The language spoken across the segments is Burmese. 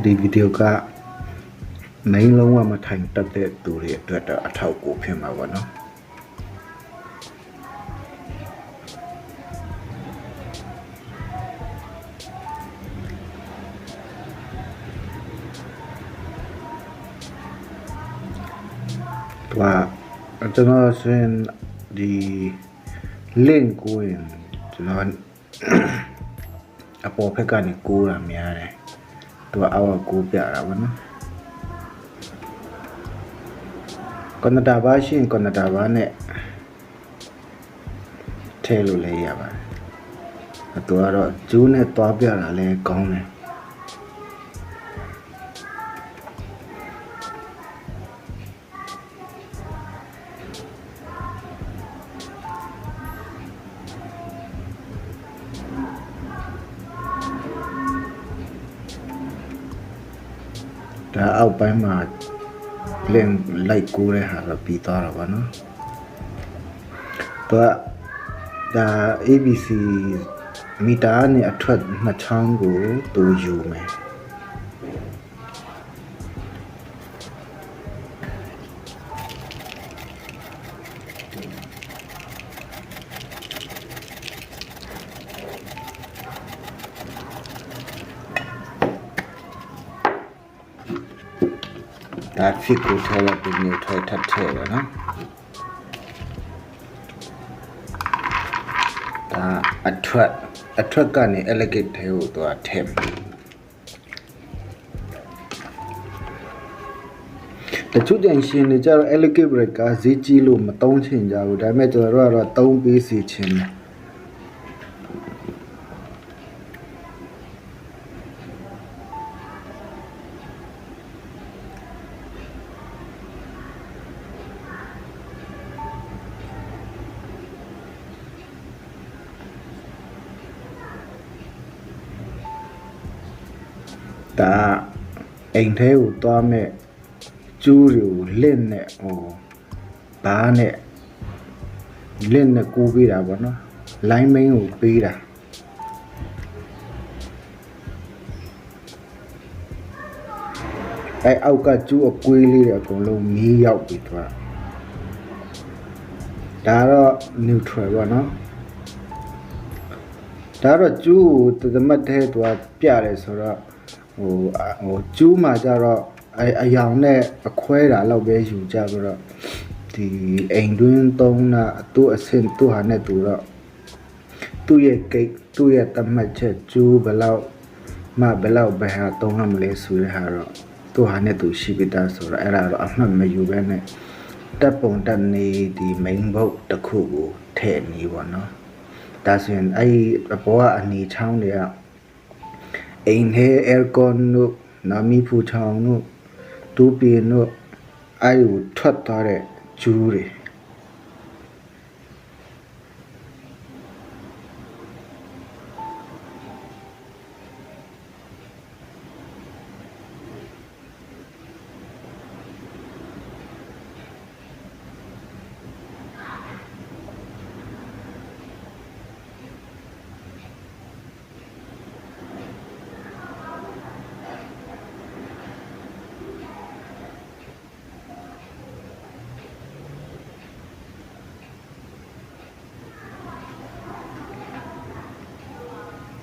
ဒီဗီဒီယိုက main လုံးဝမထိုင်တက်တဲ့သူတွေအတွက်တော့အထောက်အကူဖြစ်မှာပေါ့နော်သူကကျွန်တော်ဆိုရင်ဒီ link ကိုရင်ကျွန်တော်အပေါ်ဘက်ကနေကိုးတာများတယ် သူကအောက်ကကိုးပြတာပေါ့နော်ကွန်တာဘာရှိရင်ကွန်တာဘာနဲ့ထည့်လို့လည်းရပါတယ်အတူကတော့ဂျူးနဲ့တွားပြတာလည်းကောင်းတယ် ဒါအောက်ပိုင်းမှာလင်းလိုက်ကိုးတဲ့ဟာတော့ပြီးသွားတာပါနော်သူကဒါ ABC မီတာနဲ့အထွက်နှစ်ချောင်းကိုသူယူမယ် ဒါဖြစ်ကိုထဲလိုက်ပြီးနေထွက်ထပ်ထဲတယ်နော်ဒါအထွက်အထွက်ကနေ elegant ထဲကိုသူကထည့်မယ်တချို့ကြင်ရှင်တွေကြတော့ elegant break ကဈေးကြီးလို့မတုံးချင်ကြဘူးဒါပေမဲ့ကျွန်တော်တို့ကတော့တုံးပေးစီချင်တယ် ဒါအိမ်ထဲကိုသွားမဲ့ကျူးတွေကိုလင့်နဲ့ဟိုဘားနဲ့လင့်နဲ့ကူးပေးတာပေါ့နော်လိုင်းမင်းကိုပေးတာအဲအောက်ကကျူးအကွေးလေးတွေအကုန်လုံးမီးရောက်ပြီသွားဒါတော့ neutral ပေါ့နော်ဒါတော့ကျူးကိုတသမတ်ထဲသွားပြတယ်ဆိုတော့ ဟိုအဟိုကျူးမှာကြတော့အအယောင်နဲ့အခွဲတာလောက်ပဲယူကြပြီးတော့ဒီအိမ်တွင်းသုံးတာသူ့အဆင့်သူ့ဟာနဲ့သူတော့သူ့ရဲ့ဂိတ်သူ့ရဲ့တမတ်ချက်ကျူးဘယ်လောက်မှဘယ်လောက်ဘယ်ဟာသုံးရမလဲဆိုတဲ့ဟာတော့သူ့ဟာနဲ့သူရှိပြီးသားဆိုတော့အဲ့ဒါတော့အမှတ်မယူဘဲနဲ့တက်ပုံတက်နေဒီ main boat တစ်ခုကိုထည့်နေပေါ့နော်ဒါဆိုရင်အဲ့ဒီအပေါ်ကအနေချောင်းတွေက အိမ်ထဲ aircon တို့နာမီဖူချောင်းတို့တူပင်တို့အဲ့ဒီကိုထွက်သွားတဲ့ဂျူးတွေ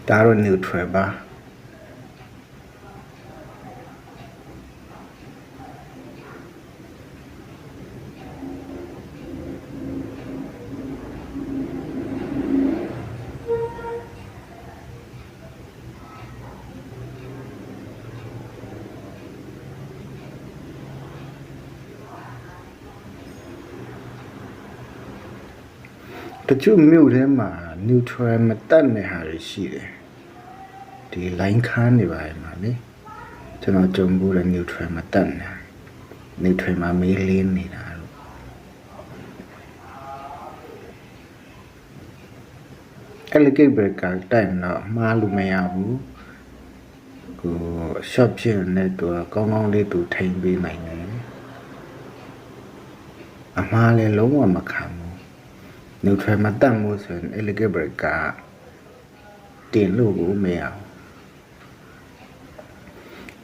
ဒါတော့ neutral ပါတချို့မြို့ထဲမှာ neutral မတက်တဲ့ဟာတွေရှိတယ် ဒီ line ခန်းနေပါတယ်မှာလေကျွန်တော်ကြုံဘူးလေ neutral မတက်နေ neutral မှာမေးလင်းနေတာလို့အဲ့လေကိတ်ဘရကတိုင်တော့မှားလို့မရဘူးကို shop ဖြစ်နေတဲ့သူကကောင်းကောင်းလေးသူထိန်ပေးနိုင်တယ်အမှားလည်းလုံးဝမခံဘူး neutral မတက်မှုဆိုရင် elegant break ကတင်လို့ကိုမရဘူး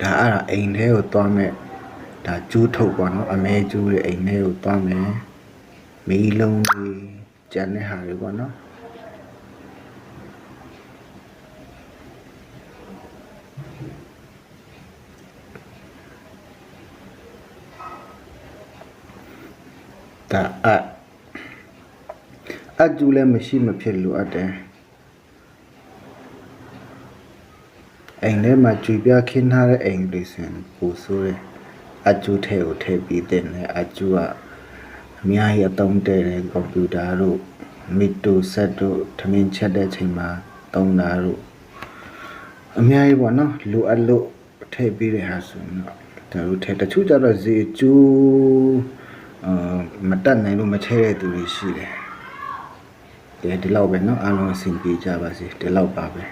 ဒါအဲ့ဒါအိမ်ထဲကိုသွားမဲ့ဒါကျူးထုတ်ပေါ့နော်အမဲကျူးရဲ့အိမ်ထဲကိုသွားမယ်မီးလုံးကြီးကျန်တဲ့ဟာတွေပေါ့နော်ဒါအအကျူးလည်းမရှိမဖြစ်လို့အပ်တယ် အိမ်ထဲမှာကြွေပြခင်းထားတဲ့အိမ်လေးစင်ပူဆိုးတယ်အကျူထဲကိုထည့်ပြီးတင်တယ်အကျူကအများကြီးအသုံးတဲ့တဲ့ကွန်ပျူတာတို့မီတိုဆက်တို့ထမင်းချက်တဲ့ချိန်မှာသုံးတာတို့အများကြီးပေါ့နော်လိုအပ်လို့ထည့်ပြီးတဲ့ဟာဆိုရင်တော့ဒါတို့ထည့်တချို့ကျတော့ဇေကျူးအာမတက်နိုင်လို့မထည့်တဲ့သူတွေရှိတယ်ဒီဒီလောက်ပဲเนาะအားလုံးအဆင်ပြေကြပါစေဒီလောက်ပါပဲ